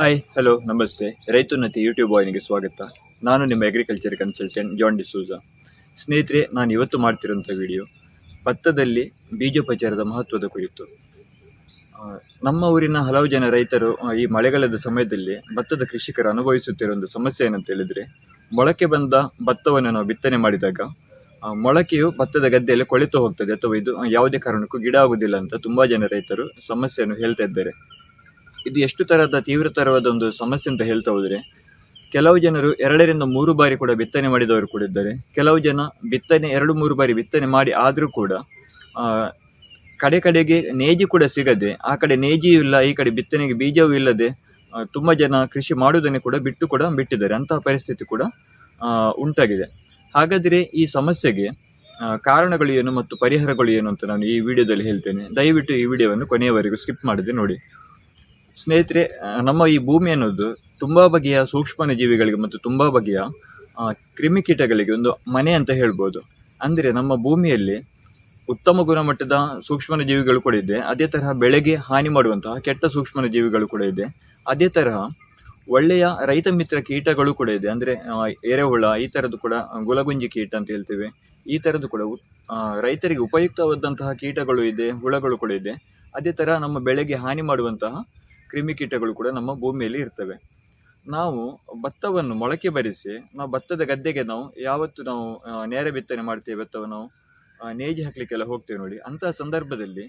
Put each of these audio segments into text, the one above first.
Hi hello ನಮಸ್ತೆ. ರೈತೋನ್ನತಿ YouTube ವಾಹಿನಿಗೆ ಸ್ವಾಗತ. ನಾನು ನಿಮ್ಮ ಅಗ್ರಿಕಲ್ಚರ್ ಕನ್ಸಲ್ಟೆಂಟ್ ಜಾನ್ ಡಿಸೂಜ ಸ್ನೇಹಿತರೆ, ನಾನು ಇವತ್ತು ಮಾಡ್ತಿರೋಂಥ ವಿಡಿಯೋ ಭತ್ತದಲ್ಲಿ ಬೀಜೋಪಚಾರದ ಮಹತ್ವದ ಕುರಿತು. ನಮ್ಮ ಊರಿನ ಹಲವು ಜನ ರೈತರು ಈ ಮಳೆಗಾಲದ ಸಮಯದಲ್ಲಿ ಭತ್ತದ ಕೃಷಿಕರು ಅನುಭವಿಸುತ್ತಿರೋ ಒಂದು ಸಮಸ್ಯೆ ಏನಂತ ಹೇಳಿದರೆ, ಮೊಳಕೆ ಬಂದ ಭತ್ತವನ್ನು ನಾವು ಬಿತ್ತನೆ ಮಾಡಿದಾಗ ಮೊಳಕೆಯು ಭತ್ತದ ಗದ್ದೆಯಲ್ಲಿ ಕೊಳೆತು ಹೋಗ್ತದೆ ಅಥವಾ ಇದು ಯಾವುದೇ ಕಾರಣಕ್ಕೂ ಗಿಡ ಆಗುವುದಿಲ್ಲ ಅಂತ ತುಂಬ ಜನ ರೈತರು ಸಮಸ್ಯೆಯನ್ನು ಹೇಳ್ತಾ ಇದ್ದಾರೆ. ಇದು ಎಷ್ಟು ತರಹದ ತೀವ್ರತರವಾದ ಒಂದು ಸಮಸ್ಯೆ ಅಂತ ಹೇಳ್ತಾ ಹೋದರೆ, ಕೆಲವು ಜನರು ಎರಡರಿಂದ ಮೂರು ಬಾರಿ ಕೂಡ ಬಿತ್ತನೆ ಮಾಡಿದವರು ಕೂಡ ಇದ್ದಾರೆ. ಕೆಲವು ಜನ ಬಿತ್ತನೆ, ಎರಡು ಮೂರು ಬಾರಿ ಬಿತ್ತನೆ ಮಾಡಿ ಆದರೂ ಕೂಡ ಕಡೆ ಕಡೆಗೆ ನೇಜಿ ಕೂಡ ಸಿಗದೆ, ಆ ಕಡೆ ನೇಜಿಯೂ ಇಲ್ಲ, ಈ ಕಡೆ ಬಿತ್ತನೆಗೆ ಬೀಜವೂ ಇಲ್ಲದೆ ತುಂಬಾ ಜನ ಕೃಷಿ ಮಾಡುವುದನ್ನೇ ಕೂಡ ಬಿಟ್ಟು ಕೂಡ ಬಿಟ್ಟಿದ್ದಾರೆ. ಅಂತಹ ಪರಿಸ್ಥಿತಿ ಕೂಡ ಉಂಟಾಗಿದೆ. ಹಾಗಾದರೆ ಈ ಸಮಸ್ಯೆಗೆ ಕಾರಣಗಳು ಏನು ಮತ್ತು ಪರಿಹಾರಗಳು ಏನು ಅಂತ ನಾನು ಈ ವಿಡಿಯೋದಲ್ಲಿ ಹೇಳ್ತೇನೆ. ದಯವಿಟ್ಟು ಈ ವಿಡಿಯೋವನ್ನು ಕೊನೆಯವರೆಗೂ ಸ್ಕಿಪ್ ಮಾಡದೆ ನೋಡಿ. ಸ್ನೇಹಿತರೆ ನಮ್ಮ ಈ ಭೂಮಿ ಅನ್ನೋದು ತುಂಬ ಬಗೆಯ ಸೂಕ್ಷ್ಮ ಜೀವಿಗಳಿಗೆ ಮತ್ತು ತುಂಬ ಬಗೆಯ ಕ್ರಿಮಿಕೀಟಗಳಿಗೆ ಒಂದು ಮನೆ ಅಂತ ಹೇಳ್ಬೋದು. ಅಂದರೆ ನಮ್ಮ ಭೂಮಿಯಲ್ಲಿ ಉತ್ತಮ ಗುಣಮಟ್ಟದ ಸೂಕ್ಷ್ಮ ಜೀವಿಗಳು ಕೂಡ ಇದೆ. ಅದೇ ತರಹ ಬೆಳೆಗೆ ಹಾನಿ ಮಾಡುವಂತಹ ಕೆಟ್ಟ ಸೂಕ್ಷ್ಮ ಜೀವಿಗಳು ಕೂಡ ಇದೆ. ಅದೇ ತರಹ ಒಳ್ಳೆಯ ರೈತ ಮಿತ್ರ ಕೀಟಗಳು ಕೂಡ ಇದೆ. ಅಂದರೆ ಎರೆಹುಳ, ಈ ಥರದ್ದು ಕೂಡ ಗುಲಗುಂಜಿ ಕೀಟ ಅಂತ ಹೇಳ್ತೇವೆ. ಈ ಥರದ್ದು ಕೂಡ ರೈತರಿಗೆ ಉಪಯುಕ್ತವಾದಂತಹ ಕೀಟಗಳು ಇದೆ, ಹುಳಗಳು ಕೂಡ ಇದೆ. ಅದೇ ಥರ ನಮ್ಮ ಬೆಳೆಗೆ ಹಾನಿ ಮಾಡುವಂತಹ ಕ್ರಿಮಿಕೀಟಗಳು ಕೂಡ ನಮ್ಮ ಭೂಮಿಯಲ್ಲಿ ಇರ್ತವೆ. ನಾವು ಭತ್ತವನ್ನು ಮೊಳಕೆ ಬರಿಸಿ, ನಾವು ಭತ್ತದ ಗದ್ದೆಗೆ ನಾವು ಯಾವತ್ತು ನಾವು ನೇರ ಬಿತ್ತನೆ ಮಾಡ್ತೇವೆ ಭತ್ತವನ್ನು ನಾವು ನೇಜಿ ಹಾಕ್ಲಿಕ್ಕೆಲ್ಲ ಹೋಗ್ತೇವೆ ನೋಡಿ. ಅಂತಹ ಸಂದರ್ಭದಲ್ಲಿ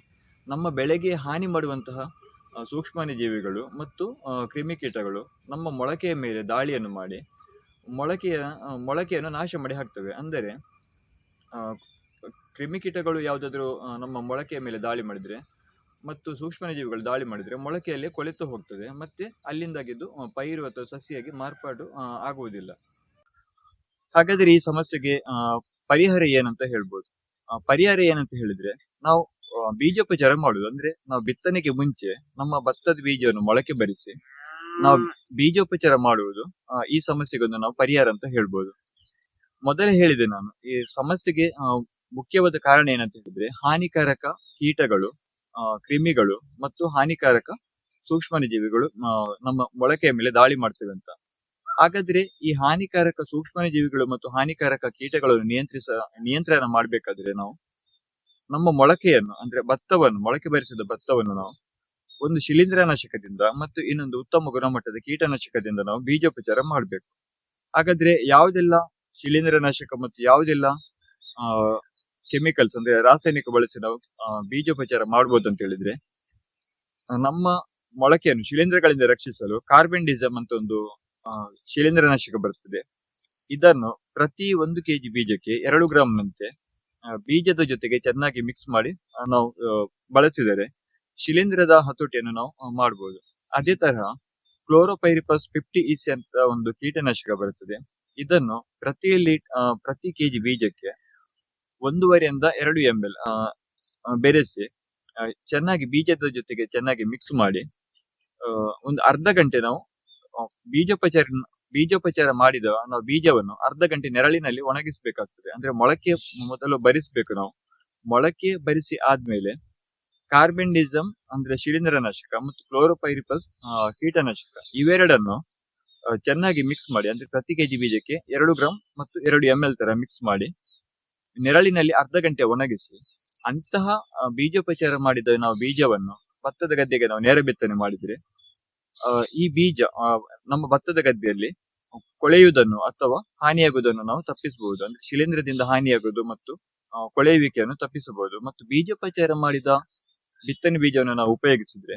ನಮ್ಮ ಬೆಳೆಗೆ ಹಾನಿ ಮಾಡುವಂತಹ ಸೂಕ್ಷ್ಮಾನ ಸೂಕ್ಷ್ಮಾಣು ಜೀವಿಗಳು ಮತ್ತು ಕ್ರಿಮಿಕೀಟಗಳು ನಮ್ಮ ಮೊಳಕೆಯ ಮೇಲೆ ದಾಳಿಯನ್ನು ಮಾಡಿ, ಮೊಳಕೆಯ ಮೊಳಕೆಯನ್ನು ನಾಶ ಮಾಡಿ ಹಾಕ್ತವೆ. ಅಂದರೆ ಕ್ರಿಮಿಕೀಟಗಳು ಯಾವುದಾದ್ರೂ ನಮ್ಮ ಮೊಳಕೆಯ ಮೇಲೆ ದಾಳಿ ಮಾಡಿದ್ರೆ ಮತ್ತು ಸೂಕ್ಷ್ಮ ಜೀವಿಗಳು ದಾಳಿ ಮಾಡಿದ್ರೆ ಮೊಳಕೆಯಲ್ಲಿ ಕೊಳೆತು ಹೋಗ್ತದೆ, ಮತ್ತೆ ಅಲ್ಲಿಂದಾಗಿದ್ದು ಪೈರು ಅಥವಾ ಸಸಿಯಾಗಿ ಮಾರ್ಪಾಡು ಆಗುವುದಿಲ್ಲ. ಹಾಗಾದ್ರೆ ಈ ಸಮಸ್ಯೆಗೆ ಪರಿಹಾರ ಏನಂತ ಹೇಳ್ಬೋದು? ಪರಿಹಾರ ಏನಂತ ಹೇಳಿದ್ರೆ, ನಾವು ಬೀಜೋಪಚಾರ ಮಾಡುದು. ಅಂದ್ರೆ ನಾವು ಬಿತ್ತನೆಗೆ ಮುಂಚೆ ನಮ್ಮ ಭತ್ತದ ಬೀಜವನ್ನು ಮೊಳಕೆ ಬರಿಸಿ, ನಾವು ಬೀಜೋಪಚಾರ ಮಾಡುವುದು ಈ ಸಮಸ್ಯೆಗೊಂದು ನಾವು ಪರಿಹಾರ ಅಂತ ಹೇಳ್ಬೋದು. ಮೊದಲೇ ಹೇಳಿದೆ ನಾನು, ಈ ಸಮಸ್ಯೆಗೆ ಮುಖ್ಯವಾದ ಕಾರಣ ಏನಂತ ಹೇಳಿದ್ರೆ, ಹಾನಿಕಾರಕ ಕೀಟಗಳು ಕ್ರಿಮಿಗಳು ಮತ್ತು ಹಾನಿಕಾರಕ ಸೂಕ್ಷ್ಮ ಜೀವಿಗಳು ಆ, ನಮ್ಮ ಮೊಳಕೆಯ ಮೇಲೆ ದಾಳಿ ಮಾಡ್ತೇವೆ ಅಂತ. ಹಾಗಾದ್ರೆ ಈ ಹಾನಿಕಾರಕ ಸೂಕ್ಷ್ಮ ಜೀವಿಗಳು ಮತ್ತು ಹಾನಿಕಾರಕ ಕೀಟಗಳನ್ನು ನಿಯಂತ್ರಿಸ ನಿಯಂತ್ರಣ ಮಾಡಬೇಕಾದ್ರೆ ನಾವು ನಮ್ಮ ಮೊಳಕೆಯನ್ನು ಅಂದ್ರೆ ಭತ್ತವನ್ನು ಮೊಳಕೆ ಬರಿಸಿದ ಭತ್ತವನ್ನು ನಾವು ಒಂದು ಶಿಲೀಂಧ್ರನಾಶಕದಿಂದ ಮತ್ತು ಇನ್ನೊಂದು ಉತ್ತಮ ಗುಣಮಟ್ಟದ ಕೀಟನಾಶಕದಿಂದ ನಾವು ಬೀಜೋಪಚಾರ ಮಾಡಬೇಕು. ಹಾಗಾದ್ರೆ ಯಾವುದೆಲ್ಲ ಶಿಲೀಂಧ್ರನಾಶಕ ಮತ್ತು ಯಾವುದೆಲ್ಲ ಕೆಮಿಕಲ್ಸ್ ಅಂದ್ರೆ ರಾಸಾಯನಿಕ ಬಳಸಿ ನಾವು ಬೀಜೋಪಚಾರ ಮಾಡಬಹುದು ಅಂತ ಹೇಳಿದ್ರೆ ನಮ್ಮ ಮೊಳಕೆಯನ್ನು ಶಿಲೀಂಧ್ರಗಳಿಂದ ರಕ್ಷಿಸಲು ಕಾರ್ಬನ್ ಡಿಸಮ್ ಅಂತ ಒಂದು ಶಿಲೀಂಧ್ರನಾಶಕ ಬರ್ತದೆ ಇದನ್ನು ಪ್ರತಿ ಒಂದು ಕೆಜಿ ಬೀಜಕ್ಕೆ ಎರಡು ಗ್ರಾಮ್ ನಂತೆ ಬೀಜದ ಜೊತೆಗೆ ಚೆನ್ನಾಗಿ ಮಿಕ್ಸ್ ಮಾಡಿ ನಾವು ಬಳಸಿದರೆ ಶಿಲೀಂಧ್ರದ ಹತೋಟಿಯನ್ನು ನಾವು ಮಾಡಬಹುದು ಅದೇ ತರಹ ಕ್ಲೋರೋಪೈರಿಪಸ್ ಫಿಫ್ಟಿ ಇಸಿ ಅಂತ ಒಂದು ಕೀಟನಾಶಕ ಬರುತ್ತದೆ. ಇದನ್ನು ಪ್ರತಿ ಲೀಟ್ ಪ್ರತಿ ಕೆಜಿ ಬೀಜಕ್ಕೆ ಒಂದೂವರೆಯಿಂದ ಎರಡು ಎಂ ಎಲ್ ಬೆರೆಸಿ ಚೆನ್ನಾಗಿ ಬೀಜದ ಜೊತೆಗೆ ಚೆನ್ನಾಗಿ ಮಿಕ್ಸ್ ಮಾಡಿ ಒಂದು ಅರ್ಧ ಗಂಟೆ ನಾವು ಬೀಜೋಪಚಾರ ಬೀಜೋಪಚಾರ ಮಾಡಿದ, ನಾವು ಬೀಜವನ್ನು ಅರ್ಧ ಗಂಟೆ ನೆರಳಿನಲ್ಲಿ ಒಣಗಿಸಬೇಕಾಗ್ತದೆ. ಅಂದ್ರೆ ಮೊಳಕೆ ಮೊದಲು ಬರಿಸಬೇಕು ನಾವು. ಮೊಳಕೆ ಬರಿಸಿ ಆದ್ಮೇಲೆ ಕಾರ್ಬೆಂಡಿಸಮ್ ಅಂದ್ರೆ ಶಿಲೀಂಧ್ರನಾಶಕ ಮತ್ತು ಕ್ಲೋರೋಪೈರಿಪಸ್ ಕೀಟನಾಶಕ ಇವೆರಡನ್ನು ಚೆನ್ನಾಗಿ ಮಿಕ್ಸ್ ಮಾಡಿ, ಅಂದ್ರೆ ಪ್ರತಿ ಕೆಜಿ ಬೀಜಕ್ಕೆ ಎರಡು ಗ್ರಾಂ ಮತ್ತು ಎರಡು ಎಂ ಎಲ್ ತರ ಮಿಕ್ಸ್ ಮಾಡಿ ನೆರಳಿನಲ್ಲಿ ಅರ್ಧ ಗಂಟೆ ಒಣಗಿಸಿ, ಅಂತಹ ಬೀಜೋಪಚಾರ ಮಾಡಿದ ನಾವು ಬೀಜವನ್ನು ಭತ್ತದ ಗದ್ದೆಗೆ ನಾವು ನೇರ ಬಿತ್ತನೆ ಮಾಡಿದ್ರೆ ಈ ಬೀಜ ನಮ್ಮ ಭತ್ತದ ಗದ್ದೆಯಲ್ಲಿ ಕೊಳೆಯುವುದನ್ನು ಅಥವಾ ಹಾನಿಯಾಗುವುದನ್ನು ನಾವು ತಪ್ಪಿಸಬಹುದು. ಅಂದ್ರೆ ಶಿಲೀಂಧ್ರದಿಂದ ಹಾನಿಯಾಗುವುದು ಮತ್ತು ಕೊಳೆಯುವಿಕೆಯನ್ನು ತಪ್ಪಿಸಬಹುದು. ಮತ್ತು ಬೀಜೋಪಚಾರ ಮಾಡಿದ ಬಿತ್ತನೆ ಬೀಜವನ್ನು ನಾವು ಉಪಯೋಗಿಸಿದ್ರೆ,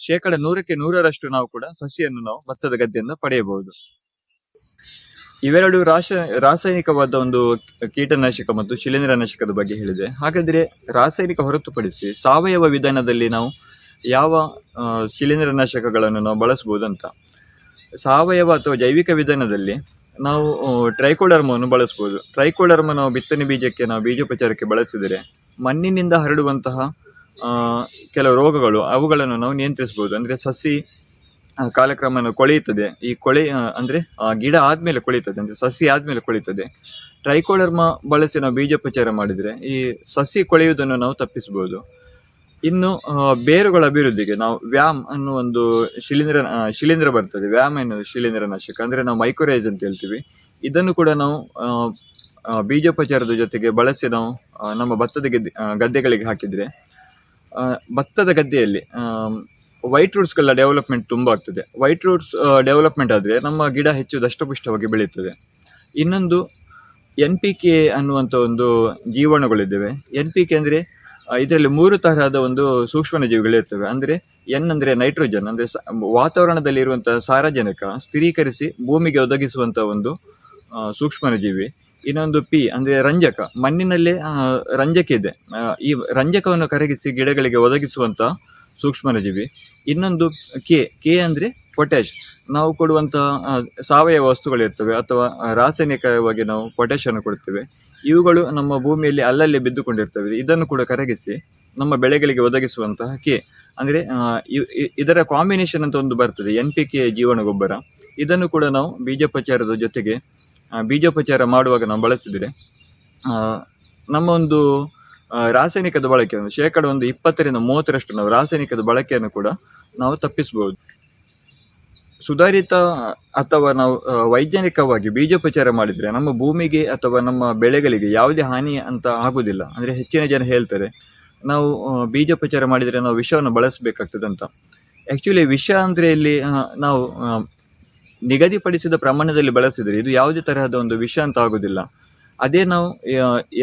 ಶೇಕಡ ನೂರಕ್ಕೆ ನೂರರಷ್ಟು ನಾವು ಕೂಡ ಸಸಿಯನ್ನು ನಾವು ಭತ್ತದ ಗದ್ದೆಯಿಂದ ಪಡೆಯಬಹುದು. ಇವೆರಡು ರಾಸ, ರಾಸಾಯನಿಕವಾದ ಒಂದು ಕೀಟನಾಶಕ ಮತ್ತು ಶಿಲೀಂಧ್ರನಾಶಕದ ಬಗ್ಗೆ ಹೇಳಿದೆ. ಹಾಗಾದರೆ ರಾಸಾಯನಿಕ ಹೊರತುಪಡಿಸಿ ಸಾವಯವ ವಿಧಾನದಲ್ಲಿ ನಾವು ಯಾವ ಶಿಲೀಂಧ್ರನಾಶಕಗಳನ್ನು ನಾವು ಬಳಸಬಹುದು ಅಂತ ಸಾವಯವ ಅಥವಾ ಜೈವಿಕ ವಿಧಾನದಲ್ಲಿ ನಾವು ಟ್ರೈಕೋಡರ್ಮವನ್ನು ಬಳಸ್ಬೋದು ಟ್ರೈಕೋಡರ್ಮ ನಾವು ಬಿತ್ತನೆ ಬೀಜಕ್ಕೆ, ನಾವು ಬೀಜೋಪಚಾರಕ್ಕೆ ಬಳಸಿದರೆ ಮಣ್ಣಿನಿಂದ ಹರಡುವಂತಹ ಕೆಲವು ರೋಗಗಳು ಅವುಗಳನ್ನು ನಾವು ನಿಯಂತ್ರಿಸ್ಬೋದು ಅಂದರೆ ಸಸಿ ಆ, ಕಾಲಕ್ರಮೇಣ ಕೊಳೆಯುತ್ತದೆ. ಈ ಕೊಳೆ ಅಂದರೆ ಗಿಡ ಆದಮೇಲೆ ಕೊಳೆಯುತ್ತದೆ ಅಂದರೆ ಸಸಿ ಆದಮೇಲೆ ಕೊಳೆಯುತ್ತದೆ. ಟ್ರೈಕೋಡರ್ಮ ಬಳಸಿ ನಾವು ಬೀಜೋಪಚಾರ ಮಾಡಿದ್ರೆ ಈ ಸಸಿ ಕೊಳೆಯುವುದನ್ನು ನಾವು ತಪ್ಪಿಸಬಹುದು. ಇನ್ನು ಬೇರುಗಳ ಅಭಿವೃದ್ಧಿಗೆ ನಾವು ವ್ಯಾಮ್ ಅನ್ನೋ ಒಂದು ಶಿಲೀಂಧ್ರ ಶಿಲೀಂಧ್ರ ಬರ್ತದೆ. ವ್ಯಾಮ್ ಎನ್ನುವುದು ಶಿಲೀಂಧ್ರನಾಶಕ ಅಂದ್ರೆ ನಾವು ಮೈಕ್ರೋರೈಸ್ ಅಂತ ಹೇಳ್ತೀವಿ. ಇದನ್ನು ಕೂಡ ನಾವು ಬೀಜೋಪಚಾರದ ಜೊತೆಗೆ ಬಳಸಿ ನಾವು ನಮ್ಮ ಭತ್ತದ ಗದ್ದೆ ಗದ್ದೆಗಳಿಗೆ ಹಾಕಿದ್ರೆ ಭತ್ತದ ಗದ್ದೆಯಲ್ಲಿ ವೈಟ್ ರೂಟ್ಸ್ಗಳ ಡೆವಲಪ್ಮೆಂಟ್ ತುಂಬ ಆಗ್ತದೆ. ವೈಟ್ ರೂಟ್ಸ್ ಡೆವಲಪ್ಮೆಂಟ್ ಆದರೆ ನಮ್ಮ ಗಿಡ ಹೆಚ್ಚು ದಷ್ಟಪುಷ್ಟವಾಗಿ ಬೆಳೆಯುತ್ತದೆ. ಇನ್ನೊಂದು ಎನ್ ಪಿ ಕೆ ಅನ್ನುವಂಥ ಒಂದು ಜೀವಾಣುಗಳಿದ್ದೇವೆ. ಎನ್ ಪಿ ಕೆ ಅಂದರೆ ಇದರಲ್ಲಿ ಮೂರು ತರಹದ ಒಂದು ಸೂಕ್ಷ್ಮಜೀವಿಗಳಿರ್ತವೆ ಅಂದರೆ ಎನ್ ಅಂದರೆ ನೈಟ್ರೋಜನ್ ಅಂದರೆ ಸ- ವಾತಾವರಣದಲ್ಲಿ ಇರುವಂತಹ ಸಾರಜನಕ ಸ್ಥಿರೀಕರಿಸಿ ಭೂಮಿಗೆ ಒದಗಿಸುವಂಥ ಒಂದು ಸೂಕ್ಷ್ಮಜೀವಿ. ಇನ್ನೊಂದು ಪಿ ಅಂದರೆ ರಂಜಕ. ಮಣ್ಣಿನಲ್ಲೇ ರಂಜಕ ಇದೆ. ಈ ರಂಜಕವನ್ನು ಕರಗಿಸಿ ಗಿಡಗಳಿಗೆ ಒದಗಿಸುವಂಥ ಸೂಕ್ಷ್ಮಜೀವಿ ಇನ್ನೊಂದು ಕೆ ಕೆ ಅಂದರೆ ಪೊಟ್ಯಾಶ್ ನಾವು ಕೊಡುವಂತಹ ಸಾವಯವ ವಸ್ತುಗಳಿರ್ತವೆ ಅಥವಾ ರಾಸಾಯನಿಕವಾಗಿ ನಾವು ಪೊಟ್ಯಾಶನ್ನು ಕೊಡ್ತೇವೆ ಇವುಗಳು ನಮ್ಮ ಭೂಮಿಯಲ್ಲಿ ಅಲ್ಲಲ್ಲಿ ಬಿದ್ದುಕೊಂಡಿರ್ತವೆ. ಇದನ್ನು ಕೂಡ ಕರಗಿಸಿ ನಮ್ಮ ಬೆಳೆಗಳಿಗೆ ಒದಗಿಸುವಂತಹ ಕೆ. ಅಂದರೆ ಇದರ ಕಾಂಬಿನೇಷನ್ ಅಂತ ಒಂದು ಬರ್ತದೆ ಎನ್ ಪಿ ಕೆ ಜೀವನ ಗೊಬ್ಬರ ಇದನ್ನು ಕೂಡ ನಾವು ಬೀಜೋಪಚಾರದ ಜೊತೆಗೆ ಬೀಜೋಪಚಾರ ಮಾಡುವಾಗ ನಾವು ಬಳಸಿದರೆ ನಮ್ಮ ಒಂದು ರಾಸಾಯನಿಕದ ಬಳಕೆಯನ್ನು ಶೇಕಡ ಒಂದು ಇಪ್ಪತ್ತರಿಂದ ಮೂವತ್ತರಷ್ಟು ನಾವು ರಾಸಾಯನಿಕದ ಬಳಕೆಯನ್ನು ಕೂಡ ನಾವು ತಪ್ಪಿಸಬಹುದು. ಸುಧಾರಿತ ಅಥವಾ ನಾವು ವೈಜ್ಞಾನಿಕವಾಗಿ ಬೀಜೋಪಚಾರ ಮಾಡಿದರೆ ನಮ್ಮ ಭೂಮಿಗೆ ಅಥವಾ ನಮ್ಮ ಬೆಳೆಗಳಿಗೆ ಯಾವುದೇ ಹಾನಿ ಅಂತ ಆಗುವುದಿಲ್ಲ. ಅಂದರೆ ಹೆಚ್ಚಿನ ಜನ ಹೇಳ್ತಾರೆ, ನಾವು ಬೀಜೋಪಚಾರ ಮಾಡಿದರೆ ನಾವು ವಿಷವನ್ನು ಬಳಸಬೇಕಾಗ್ತದೆ ಅಂತ ಆ್ಯಕ್ಚುಲಿ ವಿಷ ಅಂದರೆ ಇಲ್ಲಿ ನಾವು ನಿಗದಿಪಡಿಸಿದ ಪ್ರಮಾಣದಲ್ಲಿ ಬಳಸಿದರೆ ಇದು ಯಾವುದೇ ತರಹದ ಒಂದು ವಿಷ ಅಂತ ಆಗುವುದಿಲ್ಲ. ಅದೇ ನಾವು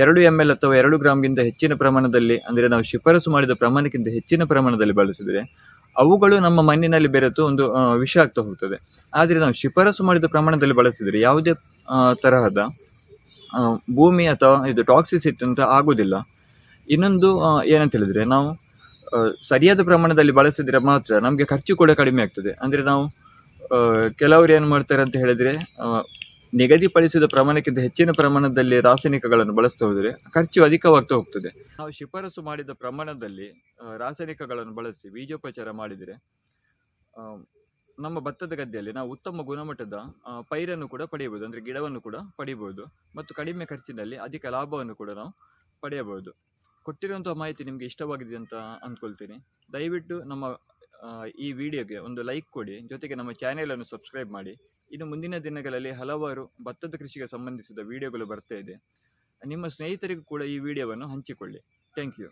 ಎರಡು ಎಂ ಎಲ್ ಅಥವಾ ಎರಡು ಗ್ರಾಮ್ಗಿಂತ ಹೆಚ್ಚಿನ ಪ್ರಮಾಣದಲ್ಲಿ, ಅಂದರೆ ನಾವು ಶಿಫಾರಸು ಮಾಡಿದ ಪ್ರಮಾಣಕ್ಕಿಂತ ಹೆಚ್ಚಿನ ಪ್ರಮಾಣದಲ್ಲಿ ಬಳಸಿದರೆ, ಅವುಗಳು ನಮ್ಮ ಮಣ್ಣಿನಲ್ಲಿ ಬೆರೆತು ಒಂದು ವಿಷ ಆಗ್ತಾ ಹೋಗ್ತದೆ. ಆದರೆ ನಾವು ಶಿಫಾರಸು ಮಾಡಿದ ಪ್ರಮಾಣದಲ್ಲಿ ಬಳಸಿದರೆ ಯಾವುದೇ ತರಹದ ಭೂಮಿ ಅಥವಾ ಇದು ಟಾಕ್ಸಿಸಿಟಿ ಅಂತ ಆಗೋದಿಲ್ಲ. ಇನ್ನೊಂದು ಏನಂತ ಹೇಳಿದರೆ ನಾವು ಸರಿಯಾದ ಪ್ರಮಾಣದಲ್ಲಿ ಬಳಸಿದರೆ ಮಾತ್ರ ನಮಗೆ ಖರ್ಚು ಕೂಡ ಕಡಿಮೆ ಆಗ್ತದೆ. ಅಂದರೆ ನಾವು ಕೆಲವರು ಏನು ಮಾಡ್ತಾರೆ ಅಂತ ಹೇಳಿದ್ರೆ ನಿಗದಿಪಡಿಸಿದ ಪ್ರಮಾಣಕ್ಕಿಂತ ಹೆಚ್ಚಿನ ಪ್ರಮಾಣದಲ್ಲಿ ರಾಸಾಯನಿಕಗಳನ್ನು ಬಳಸ್ತಾ ಹೋದರೆ ಖರ್ಚು ಅಧಿಕವಾಗ್ತಾ ಹೋಗ್ತದೆ. ನಾವು ಶಿಫಾರಸು ಮಾಡಿದ ಪ್ರಮಾಣದಲ್ಲಿ ರಾಸಾಯನಿಕಗಳನ್ನು ಬಳಸಿ ಬೀಜೋಪಚಾರ ಮಾಡಿದರೆ ನಮ್ಮ ಭತ್ತದ ಗದ್ದೆಯಲ್ಲಿ ನಾವು ಉತ್ತಮ ಗುಣಮಟ್ಟದ ಪೈರನ್ನು ಕೂಡ ಪಡೆಯಬಹುದು, ಅಂದರೆ ಗಿಡವನ್ನು ಕೂಡ ಪಡೆಯಬಹುದು ಮತ್ತು ಕಡಿಮೆ ಖರ್ಚಿನಲ್ಲಿ ಅಧಿಕ ಲಾಭವನ್ನು ಕೂಡ ನಾವು ಪಡೆಯಬಹುದು. ಕೊಟ್ಟಿರುವಂತಹ ಮಾಹಿತಿ ನಿಮಗೆ ಇಷ್ಟವಾಗಿದೆ ಅಂತ ಅಂದ್ಕೊಳ್ತೀನಿ. ದಯವಿಟ್ಟು ನಮ್ಮ ಈ ವಿಡಿಯೋಗೆ ಒಂದು ಲೈಕ್ ಕೊಡಿ. ಜೊತೆಗೆ ನಮ್ಮ ಚಾನೆಲನ್ನು ಸಬ್ಸ್ಕ್ರೈಬ್ ಮಾಡಿ. ಇನ್ನು ಮುಂದಿನ ದಿನಗಳಲ್ಲಿ ಹಲವಾರು ಭತ್ತದ ಕೃಷಿಗೆ ಸಂಬಂಧಿಸಿದ ವಿಡಿಯೋಗಳು ಬರ್ತಾ ಇದೆ. ನಿಮ್ಮ ಸ್ನೇಹಿತರಿಗೂ ಕೂಡ ಈ ವಿಡಿಯೋವನ್ನು ಹಂಚಿಕೊಳ್ಳಿ. Thank you